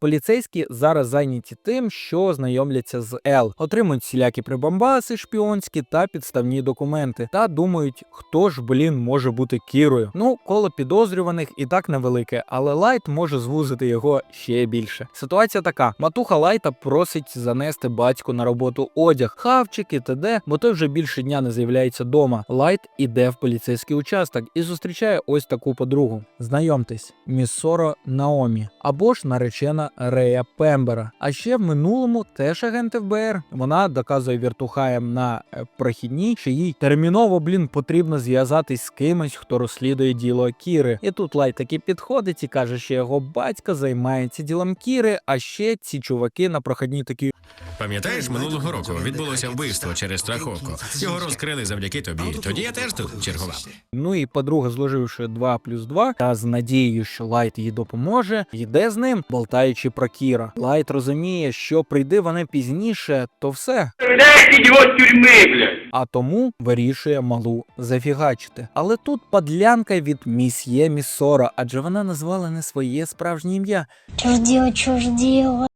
Поліцейські зараз зайняті тим, що знайомляться з Ел, отримують всілякі прибамбаси шпіонські та підставні документи, та думають, хто ж блін може бути Кірою. Ну, коло підозрюваних і так невелике, але Лайт може звузити його ще більше. Ситуація така: матуха Лайта просить занести батьку на роботу одяг, хавчики, т.д., бо той вже більше дня не з'являється дома. Лайт іде в поліцейський участок і зустрічає ось таку подругу. Знайомтесь, Міссоро Наомі або ж наречена Рея Пембера. А ще в минулому теж агент ФБР. Вона доказує віртухаєм на прохідні, прохідній, що їй терміново, блін, потрібно зв'язатись з кимось, хто розслідує діло Кіри. І тут Лай таки підходить і каже, що його батько займається ділом Кіри, а ще ці чуваки на проходній такі. Пам'ятаєш, минулого року відбулося вбивство через страховку. Його розкрили завдяки тобі. Тоді я теж тут чергував. Ну і подруга, зложивши 2 плюс 2, та з надією, що Лайт їй допоможе, йде з ним, болтаючи про Кіра. Лайт розуміє, що прийде вона пізніше, то все. Блядь! А тому вирішує малу зафігачити. Але тут подлянка від місьє Міссора, адже вона назвала не своє справжнє ім'я. Чё ж